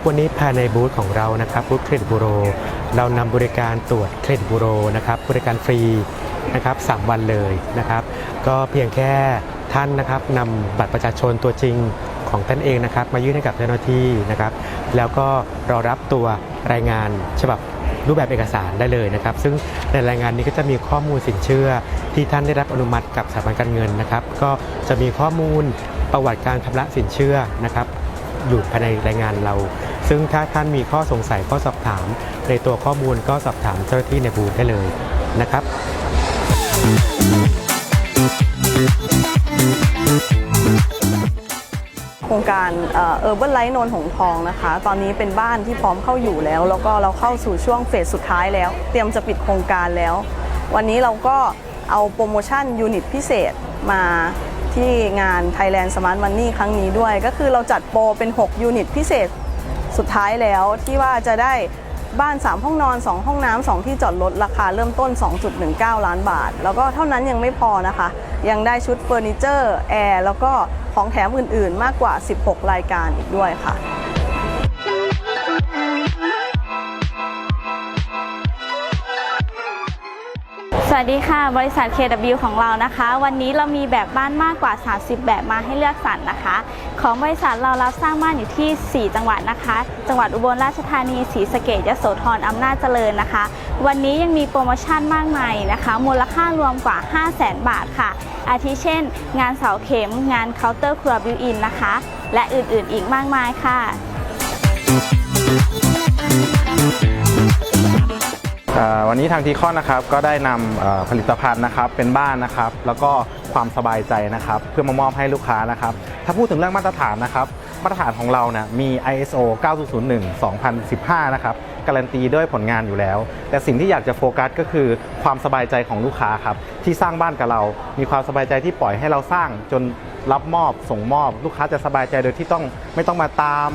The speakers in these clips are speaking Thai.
วับวันนี้ภายในบูธของเรานะครับบูธเครดิตบูโร เรานำบริการตรวจเครดิตบูโรนะครับบริการฟรีนะครับสามวันเลยนะครับก็เพียงแค่ท่านนะครับนำบัตรประชาชนตัวจริงของท่านเองนะครับ มายื่นให้กับเจ้าหน้าที่นะครับ แล้วก็รอรับตัวรายงานฉบับรูปแบบเอกสารได้เลยนะครับ ซึ่งในรายงานนี้ก็จะมีข้อมูลสินเชื่อ ที่ท่านได้รับอนุมัติกับสถาบันการเงินนะครับ ก็จะมีข้อมูลประวัติการชำระสินเชื่อนะครับ อยู่ภายในรายงานเรา ซึ่งถ้าท่านมีข้อสงสัยข้อสอบถาม ในตัวข้อมูลก็สอบถามเจ้าหน้าที่ในบูธได้เลยนะครับ โครงการเออร์เบิร์ไลท์นนหงทองนะคะ ตอนนี้เป็นบ้านที่พร้อมเข้าอยู่แล้ว แล้วก็เราเข้าสู่ช่วงเฟสสุดท้ายแล้ว เตรียมจะปิดโครงการแล้ว วันนี้เราก็เอาโปรโมชั่นยูนิตพิเศษมา ที่งาน Thailand Smart Money ครั้งนี้ด้วย ก็คือเราจัดโปรเป็น 6 ยูนิตพิเศษสุดท้ายแล้วที่ว่าจะได้บ้าน 3 ห้องนอน 2 ห้องน้ำ2ที่จอดรถราคาเริ่มต้น 2.19 ล้านบาท แล้วก็เท่านั้นยังไม่พอนะคะ ยังได้ชุดเฟอร์นิเจอร์แอร์แล้วก็ของแถมอื่น ๆ มากกว่า 16 รายการอีกด้วยค่ะ สวัสดีค่ะ บริษัท KW ของเรานะคะ วันนี้เรามีแบบบ้านมากกว่า 30 แบบมาให้เลือกสรรนะคะ ของบริษัทเรารับสร้างบ้านอยู่ที่ 4 จังหวัดนะคะ จังหวัดอุบลราชธานีศรีสะเกษยโสธรอำนาจเจริญนะคะ วันนี้ยังมีโปรโมชั่นมากมายนะคะ มูลค่ารวมกว่า 5 0 0 0 0 0 บาทค่ะ อาทิเช่น งานเสาเข็ม งานเคาน์เตอร์ครัวบิวอินนะคะ และอื่นๆอีกมากมายค่ะ วันนี้ทางทีคอนนะครับก็ได้นำผลิตภัณฑ์นะครับเป็นบ้านนะครับ แล้วก็ความสบายใจนะครับ เพื่อมามอบให้ลูกค้านะครับ ถ้าพูดถึงเรื่องมาตรฐานนะครับ มาตรฐานของเราเนี่ยมี ISO 9001 2015 นะครับ การันตีด้วยผลงานอยู่แล้ว แต่สิ่งที่อยากจะโฟกัสก็คือความสบายใจของลูกค้าครับ ที่สร้างบ้านกับเรา มีความสบายใจที่ปล่อยให้เราสร้างจนรับมอบส่งมอบ ลูกค้าจะสบายใจโดยที่ต้องไม่ต้องมาตาม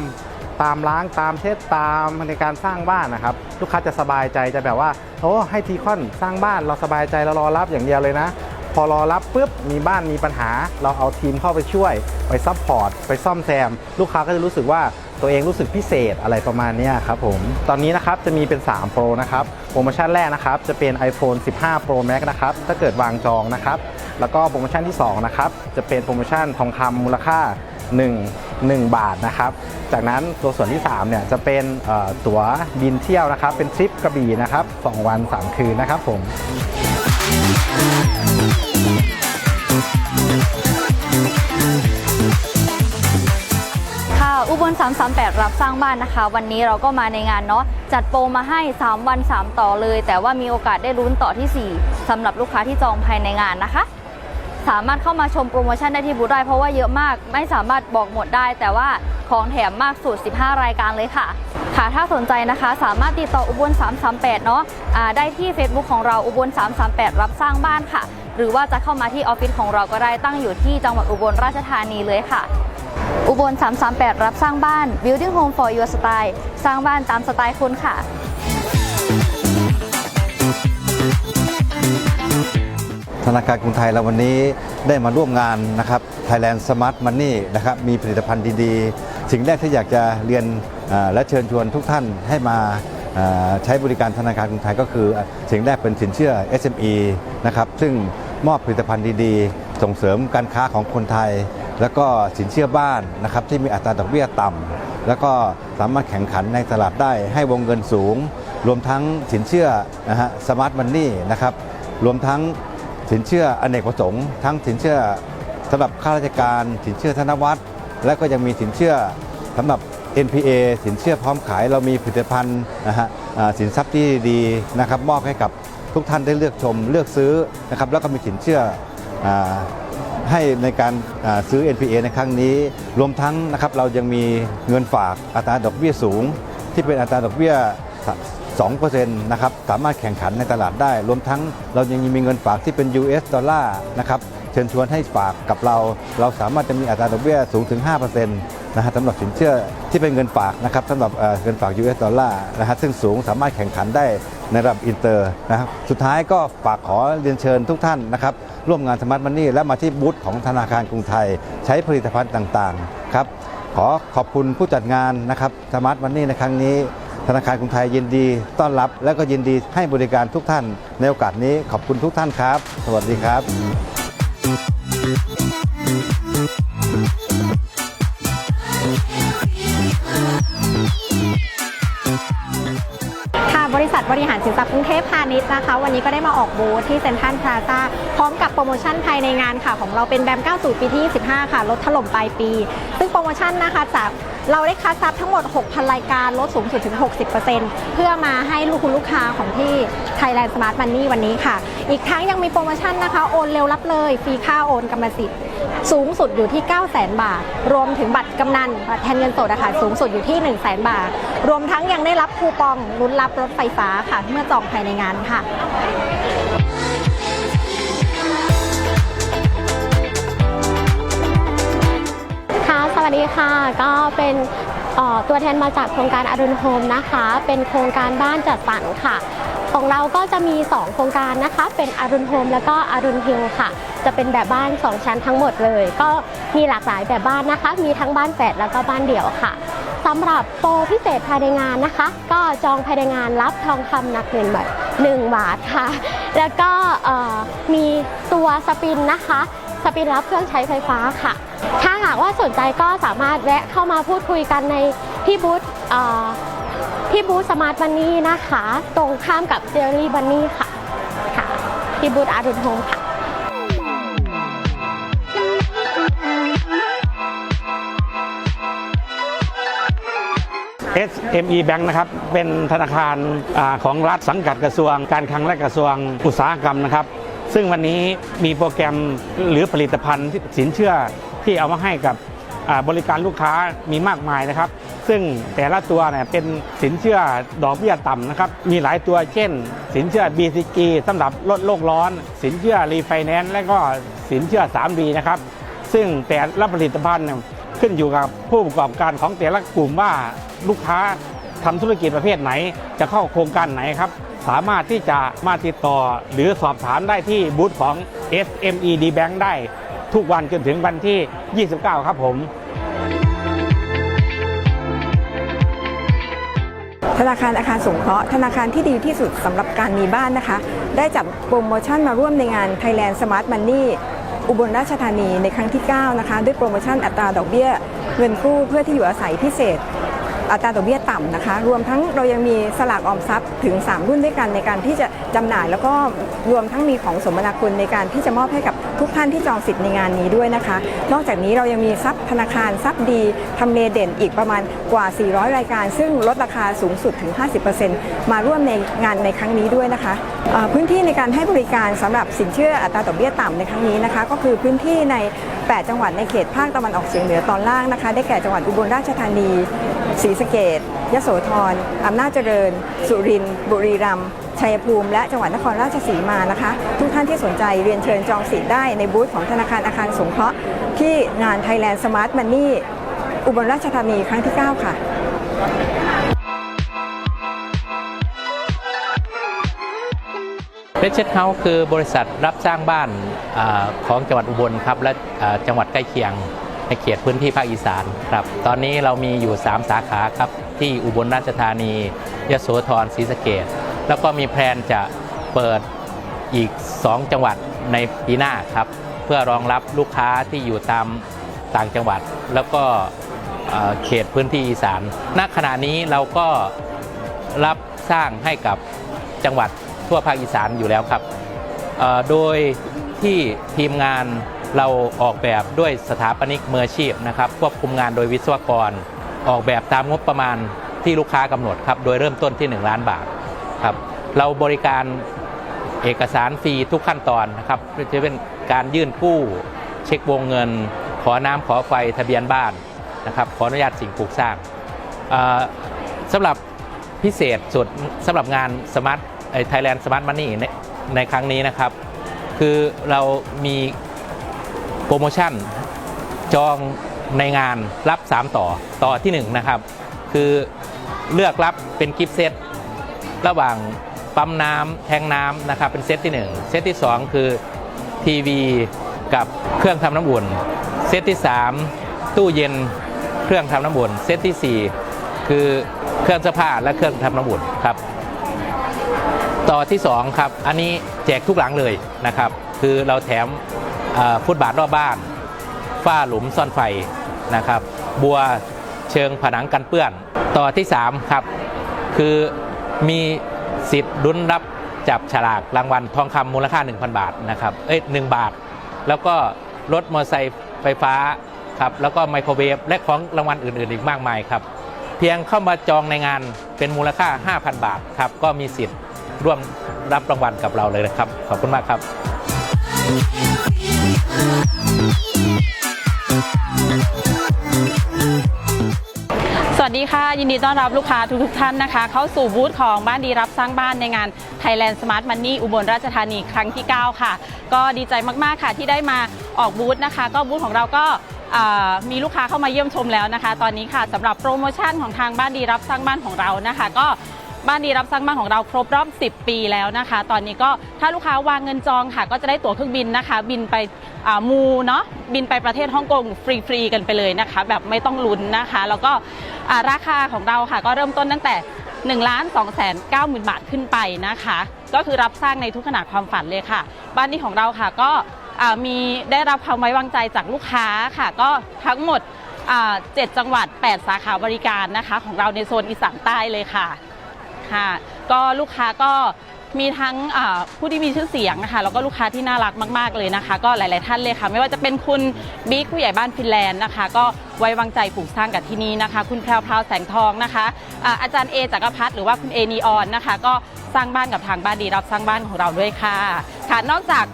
ตามล้างตามเช็ดตามในการสร้างบ้านนะครับ ลูกค้าจะสบายใจจะแบบว่าโอ้ให้ทีคอนสร้างบ้านเราสบายใจเรารอรับอย่างเดียวเลยนะ พอรอรับปุ๊บมีบ้านมีปัญหา เราเอาทีมเข้าไปช่วย ไปซัพพอร์ตไปซ่อมแซม ลูกค้าก็จะรู้สึกว่าตัวเองรู้สึกพิเศษอะไรประมาณนี้ครับผม ตอนนี้นะครับจะมีเป็น 3 Pro นะครับ โปรโมชั่นแรกนะครับจะเป็น iPhone 15 Pro Max นะครับ ถ้าเกิดวางจองนะครับ แล้วก็โปรโมชั่นที่ 2 นะครับ จะเป็นโปรโมชั่นทองคำมูลค่า 1 1 บาทนะครับ จากนั้นตัวส่วนที่3เนี่ยจะเป็นตั๋วบินเที่ยวนะครับ เป็นทริปกระบี่นะครับ2วัน 3 คืนนะครับผมค่ะอุบล338 รับสร้างบ้านนะคะ วันนี้เราก็มาในงานเนาะจัดโปรมาให้ 3 วัน 3 ต่อเลย แต่ว่ามีโอกาสได้ลุ้นต่อที่ 4สำหรับลูกค้าที่จองภายในงานนะคะ สามารถเข้ามาชมโปรโมชั่นได้ที่บูธได้เพราะว่าเยอะมากไม่สามารถบอกหมดได้ แต่ว่าของแถมมากสุด 15 รายการเลยค่ะ ค่ะถ้าสนใจนะคะสามารถติดต่ออุบล 338 เนาะอ่าได้ที่ Facebook ของเราอุบล 338 รับสร้างบ้านค่ะ หรือว่าจะเข้ามาที่ออฟฟิศของเราก็ได้ตั้งอยู่ที่จังหวัดอุบลราชธานีเลยค่ะ อุบล 338 รับสร้างบ้าน Building Home for Your Style สร้างบ้านตามสไตล์คุณค่ะ ธนาคารกรุงไทยเราวันนี้ได้มาร่วมงานนะครับ Thailand Smart Money นะครับมีผลิตภัณฑ์ดีๆ สิ่งแรกที่อยากจะเรียนและเชิญชวนทุกท่านให้มาอ่าใช้บริการธนาคารกรุงไทยก็คือ สิ่งแรกเป็นสินเชื่อ SME นะครับซึ่งมอบผลิตภัณฑ์ดีๆ ส่งเสริมการค้าของคนไทย แล้วก็สินเชื่อบ้านนะครับที่มีอัตราดอกเบี้ยต่ำแล้วก็สามารถแข่งขันในตลาดได้ให้วงเงินสูง รวมทั้งสินเชื่อนะฮะสมาร์ทมันนี่นะครับรวมทั้ง สินเชื่ออเนกประสงค์ ทั้งสินเชื่อสำหรับข้าราชการ สินเชื่อธนวัฒน์และก็ยังมีสินเชื่อสำหรับ NPA สินเชื่อพร้อมขายเรามีผลิตภัณฑ์นะฮะสินทรัพย์ที่ดีนะครับมอบให้กับทุกท่านได้เลือกชมเลือกซื้อนะครับแล้วก็มีสินเชื่ออให้ในการซื้อ NPA ในครั้งนี้ รวมทั้งนะครับเรายังมีเงินฝากอัตราดอกเบี้ยสูง ที่เป็นอัตราดอกเบี้ย 2%นะครับสามารถแข่งขันในตลาดได้ รวมทั้งเรายังมีเงินฝากที่เป็น US ดอลลาร์นะครับเชิญชวนให้ฝากกับเรา เราสามารถจะมีอัตราดอกเบี้ยสูงถึง 5%นะฮะสำหรับสินเชื่อที่เป็นเงินฝากนะครับสำหรับเงินฝาก US ดอลลาร์นะฮะซึ่งสูงสามารถแข่งขันได้ในระดับอินเตอร์นะครับสุดท้ายก็ฝากขอเรียนเชิญทุกท่านนะครับร่วมงานสมาร์ทมันนี่และมาที่บูธของธนาคารกรุงไทย ใช้ผลิตภัณฑ์ต่างๆครับขอขอบคุณผู้จัดงานนะครับสมาร์ทมันนี่ในครั้งนี้ ธนาคารกรุงไทยยินดี ต้อนรับและก็ยินดีให้บริการทุกท่าน ในโอกาสนี้ขอบคุณทุกท่านครับ สวัสดีครับ ริษัทบริหารสินทรัพย์กรุงเทพพาณิชย์นะคะ วันนี้ก็ได้มาออกบูธที่เซ็นทรัลพลาซ่าพร้อมกับโปรโมชั่นภายในงานค่ะ ของเราเป็นแบม 90 ปีที่ 25 ค่ะ ลดถล่มปลายปี ซึ่งโปรโมชั่นนะคะจากเราได้คัดซับทั้งหมด 6,000 รายการลดสูงสุดถึง 60%เพื่อมาให้ลูกคุณลูกค้าของที่ Thailand Smart Money วันนี้ค่ะ อีกทั้งยังมีโปรโมชั่นนะคะ โอนเร็วรับเลย ฟรีค่าโอนกรรมสิทธิ์ สูงสุดอยู่ที่9 0 0 0 0 0 บาท รวมถึงบัตรกำนันบัตรแทนเงินสดนะคะสูงสุดอยู่ที่ 1 0 0 0 0 0 บาท รวมทั้งยังได้รับคูปองลุ้นรับรถไฟฟ้าค่ะ เมื่อจองภายในงานค่ะค่ะสวัสดีค่ะ ก็เป็นตัวแทนมาจากโครงการอรุณโฮมนะคะ เป็นโครงการบ้านจัดสรรค่ะ ของเราก็จะมี 2 โครงการนะคะ เป็นอรุณโฮมแล้วก็อรุณฮิลค่ะ จะเป็นแบบบ้าน 2 ชั้นทั้งหมดเลย ก็มีหลากหลายแบบบ้านนะคะ มีทั้งบ้านแฝดแล้วก็บ้านเดี่ยวค่ะสำหรับโปรพิเศษภายในงานนะคะ ก็จองภายในงานรับทองคำหนักหนึ่งบาทหนึ่งบาทค่ะ แล้วก็มีตัวสปินนะคะสปินรับเครื่องใช้ไฟฟ้าค่ะ ถ้าหากว่าสนใจก็สามารถแวะเข้ามาพูดคุยกันในที่บูธ ที่บูธสมาร์ทบันนี่นะคะ ตรงข้ามกับเจอรี่บันนี่ค่ะค่ะที่บูธอารุณโฮมค่ะ SME Bank นะครับ เป็นธนาคารอาของรัฐสังกัดกระทรวง การคลังและกระทรวงอุตสาหกรรมนะครับ ซึ่งวันนี้มีโปรแกรมหรือผลิตภัณฑ์ที่สินเชื่อที่เอามาให้กับบริการลูกค้ามีมากมายนะครับ ซึ่งแต่ละตัวเนี่ยเป็นสินเชื่อดอกเบี้ยต่ำนะครับ มีหลายตัวเช่น สินเชื่อ BCG สำหรับลดโลกร้อน สินเชื่อรีไฟแนนซ์และก็สินเชื่อ 3D นะครับ ซึ่งแต่ละผลิตภัณฑ์ขึ้นอยู่กับผู้ประกอบการของแต่ละกลุ่มว่าลูกค้าทำธุรกิจประเภทไหน จะเข้าโครงการไหนครับ สามารถที่จะมาติดต่อหรือสอบถามได้ที่บูธของ SME D Bank ได้ทุกวันจนถึงวันที่ 29 ครับผม ธนาคารอาคารสงเคราะห์ธนาคารที่ดีที่สุดสำหรับการมีบ้านนะคะ ได้จัดโปรโมชั่นมาร่วมในงาน Thailand Smart Money อุบลราชธานีในครั้งที่ 9 นะคะ ด้วยโปรโมชั่นอัตราดอกเบี้ย เงินกู้เพื่อที่อยู่อาศัยพิเศษ อัตราดอกเบี้ยต่ำนะคะ รวมทั้งเรายังมีสลากออมทรัพย์ถึง 3 รุ่นด้วยกันในการที่จะจำหน่าย แล้วก็รวมทั้งมีของสมนาคุณในการที่จะมอบให้กับ ทุกท่านที่จองสิทธิ์ในงานนี้ด้วยนะคะ นอกจากนี้เรายังมีทรัพย์ธนาคารทรัพย์ดีทำเลเด่นอีกประมาณกว่า 400 รายการ ซึ่งลดราคาสูงสุดถึง 50%มาร่วมในงานในครั้งนี้ด้วยนะคะพื้นที่ในการให้บริการสำหรับสินเชื่ออัตราดอกเบี้ยต่ำในครั้งนี้นะคะ ก็คือพื้นที่ใน 8 จังหวัดในเขตภาคตะวันออกเฉียงเหนือตอนล่างนะคะ ได้แก่จังหวัดอุบลราชธานีศรีสะเกษยโสธรอำนาจเจริญ สุรินทร์บุรีรัมย์ ชัยภูมิ และจังหวัดนครราชสีมานะคะ ทุกท่านที่สนใจเรียนเชิญจองสิทธิ์ได้ในบูธของธนาคารอาคารสงเคราะห์ที่งาน Thailand Smart Money อุบลราชธานีครั้งที่ 9 ค่ะเ e ช h เฮาส์คือบริษัทรับสร้างบ้านอของจังหวัดอุบลครับ และจังหวัดใกล้เคียงในเขตพื้นที่ภาคอีสานครับ ตอนนี้เรามีอยู่ 3 สาขาครับ ที่อุบลราชธานียโสธรศรีสะเกด แล้วก็มีแพลนจะเปิดอีก 2 จังหวัดในปีหน้าครับ เพื่อรองรับลูกค้าที่อยู่ตามต่างจังหวัด แล้วก็เขตพื้นที่อีสานณขณะนี้เราก็รับสร้างให้กับจังหวัดทั่วภาคอีสานอยู่แล้วครับ โดยที่ทีมงานเราออกแบบด้วยสถาปนิกมืออาชีพนะครับควบคุมงานโดยวิศวกร ออกแบบตามงบประมาณที่ลูกค้ากำหนดครับ โดยเริ่มต้นที่ 1 ล้านบาท ครับเราบริการเอกสารฟรีทุกขั้นตอนนะครับจะเป็นการยื่นกู้เช็ควงเงิน ขอน้ำขอไฟทะเบียนบ้านนะครับขออนุญาตสิ่งปลูกสร้างสำหรับพิเศษสุดสำหรับงานสมาร์ทไทยแลนด์สมาร์ทมันนี่ในในครั้งนี้นะครับ คือเรามีโปรโมชั่นจองในงานรับ 3 ต่อต่อที่ 1 นะครับ คือเลือกรับเป็นกิฟต์เซต ระหว่างปั๊มน้ำแทงน้ำนะครับเป็นเซตที่ 1 เซตที่ 2 คือทีวีกับเครื่องทำน้ำอุ่น เซตที่ 3 ตู้เย็นเครื่องทำน้ำอุ่น เซตทีสี่ 4 คือเครื่องเสื้อผ้าและเครื่องทำน้ำอุ่นครับต่อที่ 2 ครับ อันนี้แจกทุกหลังเลยนะครับ คือเราแถมฟุตบาทรอบบ้านฝ้าหลุมซ่อนไฟนะครับ บัวเชิงผนังกันเปื้อน ต่อที่ 3 ครับ คือ มีสิทธิ์ลุ้นรับจับฉลากรางวัลทองคำมูลค่า 1,000 บาทนะครับ เอ้ยหบาท แล้วก็รถมอเตอร์ไซค์ไฟฟ้าครับ แล้วก็ไมโครเวฟและของรางวัลอื่น ๆ อีกมากมายครับ เพียงเข้ามาจองในงานเป็นมูลค่า 5,000 บาทครับ ก็มีสิทธิ์ร่วมรับรางวัลกับเราเลยนะครับ ขอบคุณมากครับ วัสดีค่ะ ยินดีต้อนรับลูกค้าทุกๆท่านนะคะ เข้าสู่บูธของบ้านดีรับสร้างบ้านในงาน Thailand Smart Money อุบลราชธานีครั้งที่ 9 ค่ะ ก็ดีใจมากๆค่ะที่ได้มาออกบูธนะคะ ก็บูธของเราก็มีลูกค้าเข้ามาเยี่ยมชมแล้วนะคะ ตอนนี้ค่ะสำหรับโปรโมชั่นของทางบ้านดีรับสร้างบ้านของเรานะคะ ก็ บ้านดีรับสร้างบ้านของเราครบรอบ 10 ปีแล้วนะคะ ตอนนี้ก็ถ้าลูกค้าวางเงินจองค่ะ ก็จะได้ตั๋วเครื่องบินนะคะ บินไปมูเนาะบินไปประเทศฮ่องกงฟรีๆกันไปเลยนะคะ แบบไม่ต้องลุ้นนะคะ แล้วก็ราคาของเราค่ะ ก็เริ่มต้นตั้งแต่1ล้าน2แสน9หมื่นบาทขึ้นไปนะคะ ก็คือรับสร้างในทุกขนาดความฝันเลยค่ะ บ้านนี้ของเราค่ะก็มีได้รับความไว้วางใจจากลูกค้าค่ะ ก็ทั้งหมดอ่า7จังหวัด 8 สาขาบริการนะคะ ของเราในโซนอีสานใต้เลยค่ะ ค่ะ ก็ลูกค้าก็มีทั้งผู้ที่มีชื่อเสียงนะคะแล้วก็ลูกค้าที่น่ารักมาก ๆ เลยนะคะ ก็หลาย ๆ ท่านเลยค่ะ ไม่ว่าจะเป็นคุณบิ๊กผู้ใหญ่บ้านฟินแลนด์นะคะ ก็ไว้วางใจปลูกสร้างกับที่นี่นะคะ คุณแพรวพราวแสงทองนะคะอาอาจารย์เอจักรพัฒน์หรือว่าคุณเอนีออนนะคะ ก็สร้างบ้านกับทางบ้านดีรับสร้างบ้านของเราด้วยค่ะค่ะนอกจาก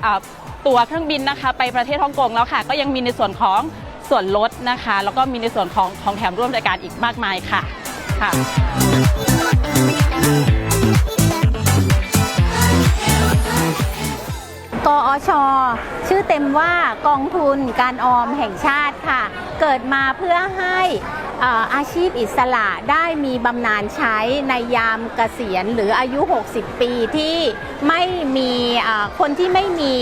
ตั๋วเครื่องบินนะคะ ไปประเทศฮ่องกงแล้วค่ะ ก็ยังมีในส่วนของส่วนลดนะคะ แล้วก็มีในส่วนของของแถมร่วมรายการอีกมากมายค่ะค่ะ กอช ชื่อเต็มว่ากองทุนการออมแห่งชาติค่ะ เกิดมาเพื่อให้อาชีพอิสระได้มีบำนาญใช้ในยามเกษียณหรืออายุ 60 ปีที่ไม่มีคนที่ไม่มี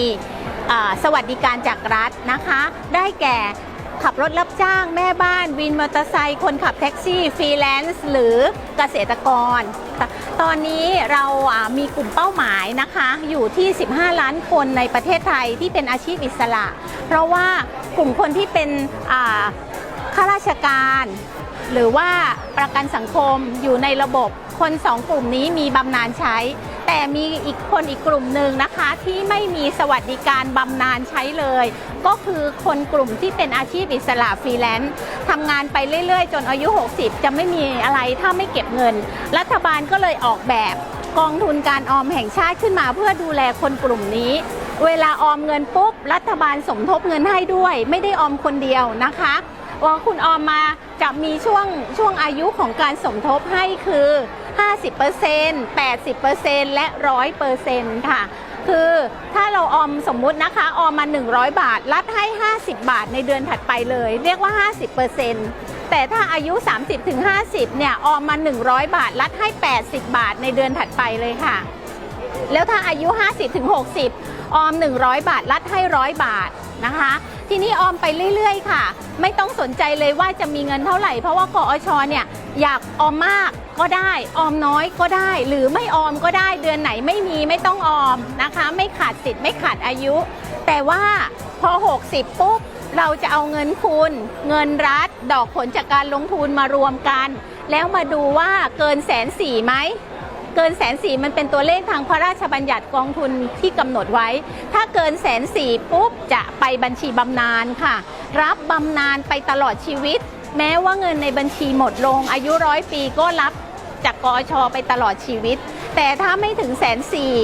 สวัสดิการจากรัฐนะคะ ได้แก่ขับรถรับจ้างแม่บ้านวินมอเตอร์ไซค์คนขับแท็กซี่ฟรีแลนซ์หรือเกษตรกร ตอนนี้เรามีกลุ่มเป้าหมายนะคะ อยู่ที่ 15 ล้านคนในประเทศไทยที่เป็นอาชีพอิสระ เพราะว่ากลุ่มคนที่เป็นข้าราชการ หรือว่าประกันสังคมอยู่ในระบบคนสองกลุ่มนี้มีบำนาญใช้ แต่มีอีกคนอีกกลุ่มหนึ่งนะคะ ที่ไม่มีสวัสดิการบำนาญใช้เลย ก็คือคนกลุ่มที่เป็นอาชีพอิสระฟรีแลนซ์ทำงานไปเรื่อยๆ จนอายุ 60 จะไม่มีอะไรถ้าไม่เก็บเงิน รัฐบาลก็เลยออกแบบกองทุนการออมแห่งชาติขึ้นมาเพื่อดูแลคนกลุ่มนี้ เวลาออมเงินปุ๊บ รัฐบาลสมทบเงินให้ด้วย ไม่ได้ออมคนเดียวนะคะว่าคุณออมมาจะมีช่วงช่วงอายุของการสมทบให้คือ 50% 80%และ 100%ค่ะ คือถ้าเราออมสมมุตินะคะ ออมมา 100 บาท รัดให้ 50 บาทในเดือนถัดไปเลย เรียกว่า 50%แต่ถ้าอายุ 30-50 เนี่ย ออมมา 100 บาท รัดให้ 80 บาทในเดือนถัดไปเลยค่ะ แล้วถ้าอายุ 50-60 ออม 100 บาท รัดให้ 100 บาทนะคะทีนี้ออมไปเรื่อย ๆ ค่ะ ไม่ต้องสนใจเลยว่าจะมีเงินเท่าไหร่ เพราะว่ากอชเนี่ยอยากออมมาก ก็ได้ออมน้อยก็ได้ หรือไม่ออมก็ได้เดือนไหนไม่มีไม่ต้องออมนะคะ ไม่ขาดสิทธิ์ไม่ขาดอายุ แต่ว่าพอ 60 ปุ๊บ เราจะเอาเงินคุณ เงินรัฐดอกผลจากการลงทุนมารวมกัน แล้วมาดูว่าเกินแสนสี่ไหมเกินแสนสี่มันเป็นตัวเลขทางพระราชบัญญัติกองทุนที่กำหนดไว้ ถ้าเกินแสนสี่ปุ๊บจะไปบัญชีบำนาญค่ะ รับบำนาญไปตลอดชีวิต แม้ว่าเงินในบัญชีหมดลงอายุร้อยปีก็รับ จากกอชไปตลอดชีวิต แต่ถ้าไม่ถึงแสนสี่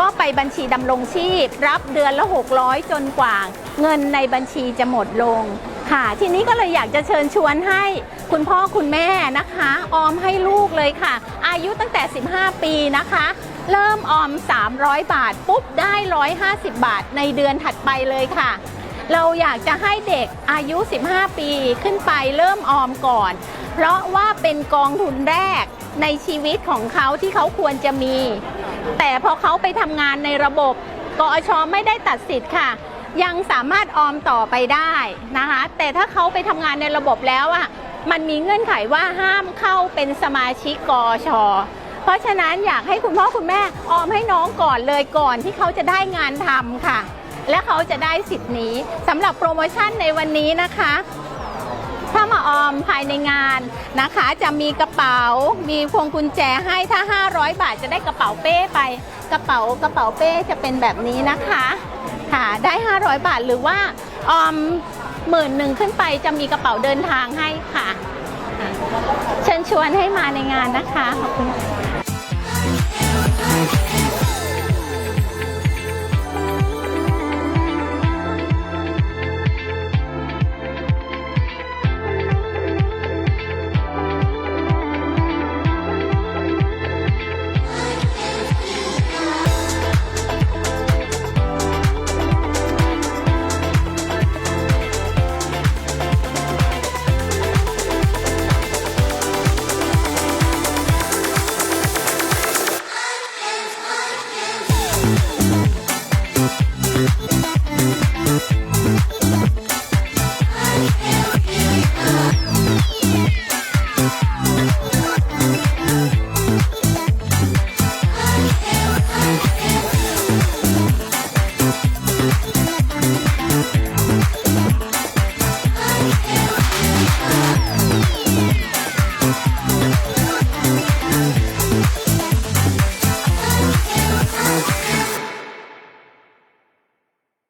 ก็ไปบัญชีดำรงชีพ รับเดือนละ 600 จนกว่า เงินในบัญชีจะหมดลงค่ะทีนี้ก็เลยอยากจะเชิญชวนให้คุณพ่อคุณแม่นะคะ ออมให้ลูกเลยค่ะ อายุตั้งแต่ 15 ปีนะคะ เริ่มออม 300 บาท ปุ๊บได้ 150 บาทในเดือนถัดไปเลยค่ะ เราอยากจะให้เด็กอายุ 15 ปีขึ้นไปเริ่มออมก่อน เพราะว่าเป็นกองทุนแรก ในชีวิตของเขาที่เขาควรจะมี แต่พอเขาไปทำงานในระบบกอชไม่ได้ตัดสิทธิ์ค่ะ ยังสามารถออมต่อไปได้นะคะ แต่ถ้าเขาไปทำงานในระบบแล้วอะมันมีเงื่อนไขว่าห้ามเข้าเป็นสมาชิกกอชเพราะฉะนั้นอยากให้คุณพ่อคุณแม่ออมให้น้องก่อนเลยก่อนที่เขาจะได้งานทำค่ะ และเขาจะได้สิทธิ์นี้สำหรับโปรโมชั่นในวันนี้นะคะ ถ้ามาออมภายในงานนะคะ จะมีกระเป๋า มีพวงกุญแจให้ถ้า 500 บาทจะได้กระเป๋าเป้ไป กระเป๋ากระเป๋าเป้จะเป็นแบบนี้นะคะค่ะได้ 500 บาทหรือว่าออมหมื่นหนึ่งขึ้นไปจะมีกระเป๋าเดินทางให้ค่ะค่ะเชิญชวนให้มาในงานนะคะขอบคุณ